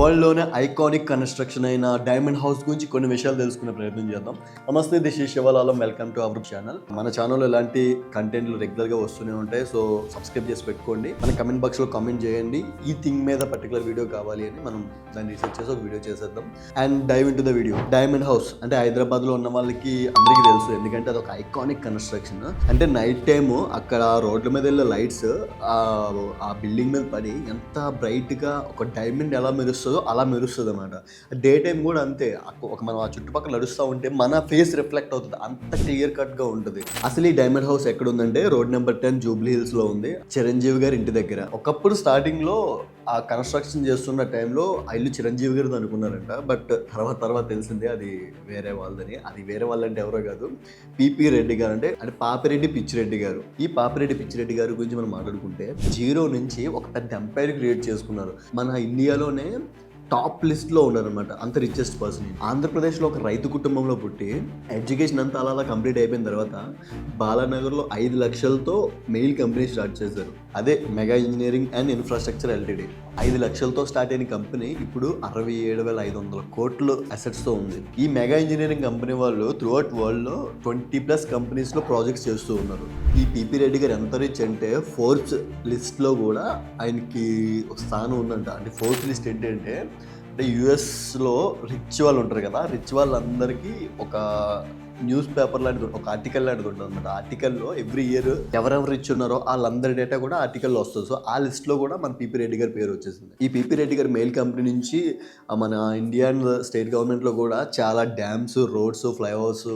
వరల్డ్లోనే iconic construction అయిన diamond house గురించి కొన్ని విషయాలు తెలుసుకునే ప్రయత్నం చేద్దాం. నమస్తే దిస్ ఈ శివలాలం. Welcome to our channel. మన ఛానల్లో ఇలాంటి కంటెంట్లు రెగ్యులర్గా వస్తూనే ఉంటాయి సో సబ్స్క్రైబ్ చేసి పెట్టుకోండి. మన కమెంట్ బాక్స్లో కామెంట్ చేయండి. ఈ థింగ్ మీద పర్టికులర్ వీడియో కావాలి అని మనం దాన్ని రీసెర్చ్ చేసి ఒక వీడియో చేసేద్దాం. And dive into the video. Diamond house అంటే హైదరాబాద్లో ఉన్న వాళ్ళకి అందరికీ తెలుసు ఎందుకంటే అది ఒక ఐకానిక్ కన్స్ట్రక్షన్. అంటే నైట్ టైము అక్కడ రోడ్ల మీద వెళ్ళే లైట్స్ ఆ బిల్డింగ్ మీద పడి ఎంత బ్రైట్గా ఒక డైమండ్ ఎలా మెరుస్తుంది అలా మెరుస్తుంది అనమాట డే టైం కూడా అంతే. ఒక మనం ఆ చుట్టుపక్కల నడుస్తూ ఉంటే మన ఫేస్ రిఫ్లెక్ట్ అవుతుంది. అంత క్లియర్ కట్గా ఉంటుంది. అసలు ఈ డైమండ్ హౌస్ ఎక్కడ ఉందంటే రోడ్ నెంబర్ టెన్ జూబ్లీ హిల్స్లో ఉంది. చిరంజీవి గారి ఇంటి దగ్గర. ఒకప్పుడు స్టార్టింగ్లో ఆ కన్స్ట్రక్షన్ చేస్తున్న టైంలో ఆ ఇల్లు చిరంజీవి గారిది అనుకున్నారంట. బట్ తర్వాత తర్వాత తెలిసిందే అది వేరే వాళ్ళదని. అది వేరే వాళ్ళంటే ఎవరో కాదు. పిపి రెడ్డి గారు అంటే అంటే పాపిరెడ్డి పిచ్చిరెడ్డి గారు. ఈ పాపిరెడ్డి పిచ్చిరెడ్డి గారి గురించి మనం మాట్లాడుకుంటే జీరో నుంచి ఒక పెద్ద ఎంపైర్ క్రియేట్ చేసుకున్నారు. మన ఇండియాలోనే టాప్ లిస్ట్లో ఉన్నారనమాట అంత రిచెస్ట్ పర్సన్ ఆంధ్రప్రదేశ్లో ఒక రైతు కుటుంబంలో పుట్టి ఎడ్యుకేషన్ అంతా అలా అలా కంప్లీట్ అయిపోయిన తర్వాత బాలానగర్లో ఐదు లక్షలతో మెయిల్ కంపెనీ స్టార్ట్ చేశారు. అదే mega engineering and infrastructure L T D. ఐదు లక్షలతో స్టార్ట్ అయిన కంపెనీ ఇప్పుడు అరవై ఏడు వేల ఐదు వందల కోట్లు అసెట్స్తో ఉంది. ఈ మెగా ఇంజనీరింగ్ కంపెనీ వాళ్ళు త్రూ అవుట్ వరల్డ్లో ట్వంటీ ప్లస్ కంపెనీస్లో ప్రాజెక్ట్స్ చేస్తూ ఉన్నారు. ఈ పీపీ రెడ్డి గారు ఎంత రిచ్ అంటే ఫోర్త్ లిస్ట్లో కూడా ఆయనకి ఒక స్థానం ఉందంట. అంటే ఫోర్త్ లిస్ట్ ఏంటంటే అంటే యుఎస్లో రిచ్ వాళ్ళు ఉంటారు కదా రిచ్ వాళ్ళందరికీ ఒక న్యూస్ పేపర్ లాంటిది ఒక ఆర్టికల్ లాంటిది ఉంటుంది అనమాట ఆర్టికల్లో ఎవ్రీ ఇయర్ ఎవరెవరు ఇచ్చి ఉన్నారో వాళ్ళందరి డేటా కూడా ఆర్టికల్లో వస్తుంది. సో ఆ లిస్ట్లో కూడా మన పీపీ రెడ్డి గారి పేరు వచ్చేసింది. ఈ పీపీ రెడ్డి గారి మెయిల్ కంపెనీ నుంచి మన ఇండియన్ స్టేట్ గవర్నమెంట్లో కూడా చాలా డ్యామ్స్ రోడ్స్ ఫ్లైఓవర్స్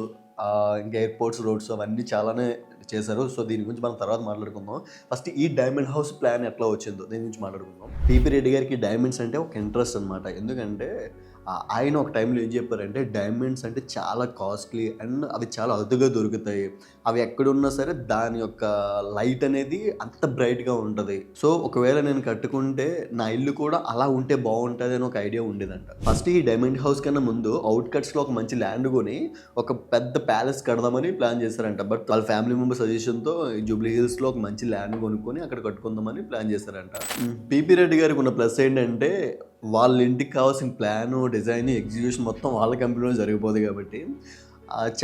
ఇంకా ఎయిర్పోర్ట్స్ రోడ్స్ అవన్నీ చాలానే చేశారు. సో దీని గురించి మనం తర్వాత మాట్లాడుకుందాం. ఫస్ట్ ఈ డైమండ్ హౌస్ ప్లాన్ ఎట్లా వచ్చిందో దీని గురించి మాట్లాడుకుందాం. పీపీ రెడ్డి గారికి డైమండ్స్ అంటే ఒక ఇంట్రెస్ట్ అనమాట ఎందుకంటే ఆయన ఒక టైంలో ఏం చెప్పారంటే డైమండ్స్ అంటే చాలా కాస్ట్లీ అండ్ అవి చాలా అరుదుగా దొరుకుతాయి. అవి ఎక్కడున్నా సరే దాని యొక్క లైట్ అనేది అంత బ్రైట్గా ఉంటుంది. సో ఒకవేళ నేను కట్టుకుంటే నా ఇల్లు కూడా అలా ఉంటే బాగుంటుంది అని ఒక ఐడియా ఉండేదంట. ఫస్ట్ ఈ డైమండ్ హౌస్ కన్నా ముందు అవుట్ కట్స్లో ఒక మంచి ల్యాండ్ కొని ఒక పెద్ద ప్యాలెస్ కడదామని ప్లాన్ చేశారంట. బట్ వాళ్ళ ఫ్యామిలీ మెంబర్ సజెషన్తో జూబ్లీ హిల్స్లో ఒక మంచి ల్యాండ్ కొనుక్కొని అక్కడ కట్టుకుందామని ప్లాన్ చేశారంట. పీపీ రెడ్డి గారికి ఉన్న ప్లస్ ఏంటంటే వాళ్ళ ఇంటికి కావాల్సిన ప్లాను డిజైన్ ఎగ్జిక్యూషన్ మొత్తం వాళ్ళ కంపెనీలో జరిగిపోదు కాబట్టి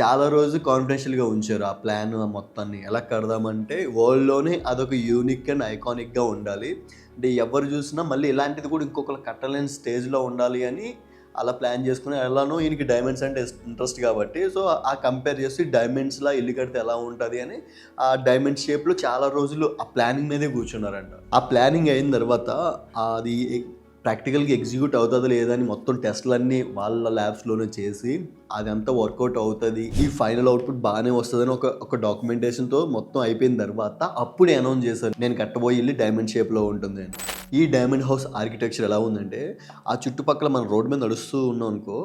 చాలా రోజు కాన్ఫిడెన్షియల్గా ఉంచారు ఆ ప్లాన్ మొత్తాన్ని. ఎలా కడదామంటే వరల్డ్లోనే అదొక యూనిక్ అండ్ ఐకానిక్గా ఉండాలి. అంటే ఎవరు చూసినా మళ్ళీ ఇలాంటిది కూడా ఇంకొకరు కట్టలేని స్టేజ్లో ఉండాలి అని అలా ప్లాన్ చేసుకుని ఎలానో ఈయనకి డైమండ్స్ అంటే ఇంట్రెస్ట్ కాబట్టి సో ఆ కంపేర్ చేసి డైమండ్స్లా ఇల్లు కడితే ఎలా ఉంటుంది అని ఆ డైమండ్ షేప్లో చాలా రోజులు ఆ ప్లానింగ్ మీదే కూర్చున్నారంట. ఆ ప్లానింగ్ అయిన తర్వాత అది ప్రాక్టికల్గా ఎగ్జిక్యూట్ అవుతుందో లేదా అని మొత్తం టెస్ట్లన్నీ వాళ్ళ ల్యాబ్స్లోనే చేసి అదంతా వర్కౌట్ అవుతుంది. ఈ ఫైనల్ అవుట్పుట్ బాగానే వస్తుందని ఒక ఒక డాక్యుమెంటేషన్తో మొత్తం అయిపోయిన తర్వాత అప్పుడే అనౌన్స్ చేశారు. నేను కట్టబోయే ఇల్లు డైమండ్ షేప్లో ఉంటుంది అని. ఈ డైమండ్ హౌస్ ఆర్కిటెక్చర్ ఎలా ఉందంటే ఆ చుట్టుపక్కల మన రోడ్ మీద నడుస్తూ ఉన్నాం అనుకో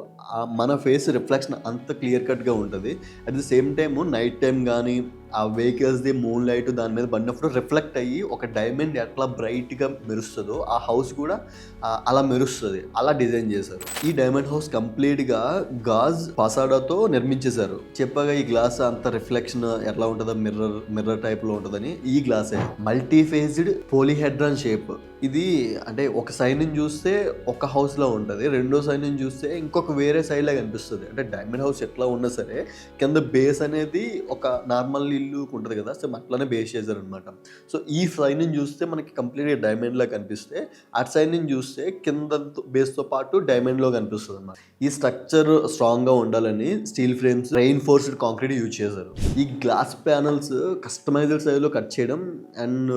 మన ఫేస్ రిఫ్లెక్షన్ అంత క్లియర్ కట్గా ఉంటుంది. At the same time night time కానీ ఆ వెహికల్స్ది మూన్ లైట్ దాని మీద పడినప్పుడు రిఫ్లెక్ట్ అయ్యి ఒక డైమండ్ ఎట్లా బ్రైట్గా మెరుస్తుందో ఆ హౌస్ కూడా అలా మెరుస్తుంది. అలా డిజైన్ చేశారు. ఈ డైమండ్ హౌస్ కంప్లీట్గా గాజ్ పసాడాతో నిర్మించేశారు. చెప్పగా ఈ గ్లాస్ అంత రిఫ్లెక్షన్ ఎట్లా ఉంటుందో మిర్రర్ మిర్రర్ టైప్లో ఉంటుందని ఈ గ్లాసే. Multi phased polyhedron shape. ఇది అంటే ఒక సైడ్ నుంచి చూస్తే ఒక హౌస్లో ఉంటుంది. రెండో సైడ్ నుంచి చూస్తే ఇంకొక వేరే సైడ్లో కనిపిస్తుంది. అంటే డైమండ్ హౌస్ ఎట్లా ఉన్నా సరే కింద బేస్ అనేది ఒక నార్మల్ ఇల్లు ఉంటుంది కదా సో అట్లానే బేస్ చేశారనమాట సో ఈ సైడ్ నుంచి చూస్తే మనకి కంప్లీట్గా డైమండ్లా కనిపిస్తే అటు సైడ్ నుంచి చూస్తే కింద బేస్తో పాటు డైమండ్లో కనిపిస్తుంది అనమాట ఈ స్ట్రక్చర్ స్ట్రాంగ్గా ఉండాలని steel frames reinforced concrete use చేశారు. ఈ గ్లాస్ ప్యానల్స్ కస్టమైజ్డ్ సైజ్లో కట్ చేయడం అండ్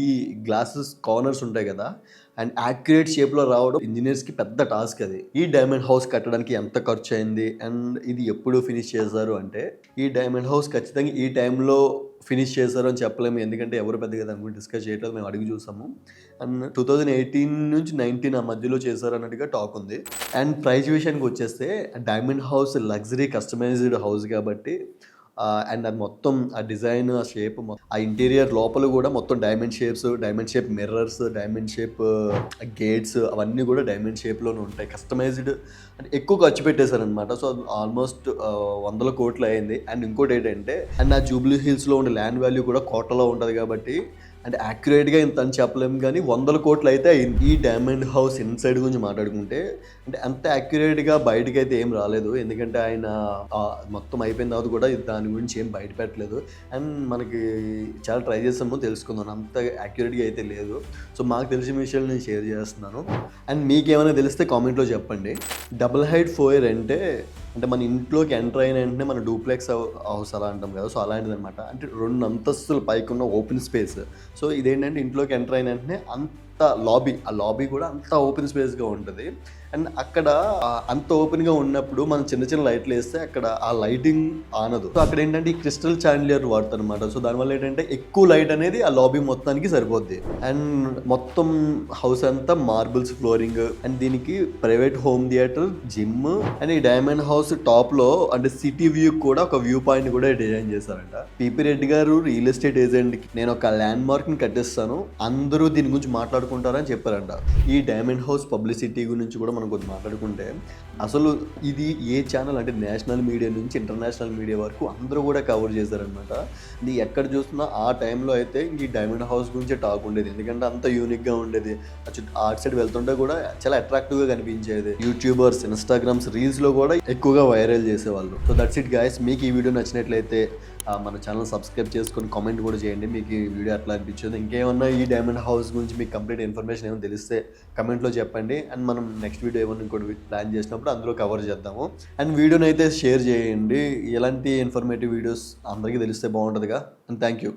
ఈ గ్లాసెస్ కార్నర్స్ ఉంటాయి కదా అండ్ యాక్యురేట్ షేప్లో రావడం ఇంజనీర్స్కి పెద్ద టాస్క్ అది. ఈ డైమండ్ హౌస్ కట్టడానికి ఎంత ఖర్చు అయింది అండ్ ఇది ఎప్పుడు ఫినిష్ చేశారు అంటే ఈ డైమండ్ హౌస్ ఖచ్చితంగా ఈ టైంలో ఫినిష్ చేశారు అని చెప్పలేము. ఎందుకంటే ఎవరు పెద్దగా దాని గురించి డిస్కస్ చేయట్లేదు మేము అడిగి చూసాము. అండ్ టూ థౌజండ్ ఎయిటీన్ నుంచి నైన్టీన్ ఆ మధ్యలో చేశారు అన్నట్టుగా టాక్ ఉంది. అండ్ ప్రైజ్ విషయానికి వచ్చేస్తే diamond house luxury customised house కాబట్టి అండ్ అది మొత్తం ఆ డిజైన్ ఆ షేప్ ఆ ఇంటీరియర్ లోపల కూడా మొత్తం diamond shapes diamond shape mirrors diamond shape gates అవన్నీ కూడా డైమండ్ షేప్లోనే ఉంటాయి. కస్టమైజ్డ్ అంటే ఎక్కువ ఖర్చు పెట్టేశారనమాట సో ఆల్మోస్ట్ వందల కోట్లు అయింది. అండ్ ఇంకోటి ఏంటంటే అండ్ ఆ జూబ్లీ హిల్స్లో ఉండే ల్యాండ్ వాల్యూ కూడా కోటలో ఉంటుంది కాబట్టి అంటే యాక్యురేట్గా ఇంత అని చెప్పలేము కానీ వందల కోట్లు అయితే అయింది ఈ డైమండ్ హౌస్ ఇన్సైడ్ గురించి మాట్లాడుకుంటే అంటే అంత యాక్యురేట్గా బయటకి అయితే ఏం రాలేదు. ఎందుకంటే ఆయన మొత్తం అయిపోయిన తర్వాత కూడా దాని గురించి ఏం బయట పెట్టలేదు. అండ్ మనకి చాలా ట్రై చేసాము తెలుసుకుందాం. అంత యాక్యురేట్గా అయితే లేదు. సో మాకు తెలిసిన విషయాలు నేను షేర్ చేస్తున్నాను. అండ్ మీకు ఏమైనా తెలిస్తే కామెంట్లో చెప్పండి. డబుల్ హైట్ ఫోయర్ అంటే అంటే మన ఇంట్లోకి ఎంటర్ అయిన వెంటనే మన డూప్లెక్స్ హౌస్ అలా అంటాం కదా. సో అలాంటిది అనమాట అంటే రెండు అంతస్తుల పైకి ఉన్న ఓపెన్ స్పేస్. సో ఇదేంటంటే ఇంట్లోకి ఎంటర్ అయిన వెంటనే అంత లాబీ ఆ లాబీ కూడా అంత ఓపెన్ స్పేస్గా ఉంటుంది. అండ్ అక్కడ అంత ఓపెన్గా ఉన్నప్పుడు మనం చిన్న చిన్న లైట్లు వేస్తే అక్కడ ఆ లైటింగ్ ఆనదు. సో అక్కడ ఏంటంటే ఈ క్రిస్టల్ చాండ్లియర్ వాడతారు అనమాట సో దానివల్ల ఏంటంటే ఎక్కువ లైట్ అనేది ఆ లాబీ మొత్తానికి సరిపోద్ది. అండ్ మొత్తం హౌస్ అంతా మార్బుల్స్ ఫ్లోరింగ్ అండ్ దీనికి private home theatre gym and ఈ డైమండ్ హౌస్ టాప్లో అంటే సిటీ వ్యూ కూడా ఒక వ్యూ పాయింట్ కూడా డిజైన్ చేశారంట. P P Reddy garu real estate ఏజెంట్కి నేను ఒక ల్యాండ్ మార్క్ని కట్టిస్తాను. అందరూ దీని గురించి మాట్లాడుకుంటారని చెప్పారంట. ఈ డైమండ్ హౌస్ పబ్లిసిటీ గురించి కూడా మనం కొద్ది మాట్లాడుకుంటే అసలు ఇది ఏ ఛానల్ అంటే నేషనల్ మీడియా నుంచి ఇంటర్నేషనల్ మీడియా వరకు అందరూ కూడా కవర్ చేశారనమాట నీ ఎక్కడ చూస్తున్నా ఆ టైంలో అయితే ఈ డైమండ్ హౌస్ గురించి టాక్ ఉండేది. ఎందుకంటే అంత యూనిక్గా ఉండేది. ఆ ఆర్ట్ సైడ్ వెళ్తుంటే కూడా చాలా అట్రాక్టివ్గా కనిపించేది. యూట్యూబర్స్ ఇన్స్టాగ్రామ్స్ రీల్స్లో కూడా ఎక్కువగా వైరల్ చేసేవాళ్ళు. సో దట్స్ ఇట్ గాయస్ మీకు ఈ వీడియో నచ్చినట్లయితే మన ఛానల్ సబ్స్క్రైబ్ చేసుకొని కామెంట్ కూడా చేయండి. మీకు ఈ వీడియో ఎట్లా అనిపించింది? ఇంకేమన్నా ఈ డైమండ్ హౌస్ గురించి మీకు కంప్లీట్ ఇన్ఫర్మేషన్ ఏమైనా తెలిస్తే కమెంట్లో చెప్పండి. అండ్ మనం నెక్స్ట్ వీడియో ఏమైనా ఇంకోటి ప్లాన్ చేసినప్పుడు అందులో కవర్ చేద్దాము. అండ్ వీడియోని అయితే షేర్ చేయండి. ఎలాంటి ఇన్ఫర్మేటివ్ వీడియోస్ అందరికీ తెలిస్తే బాగుంటుందిగా. And thank you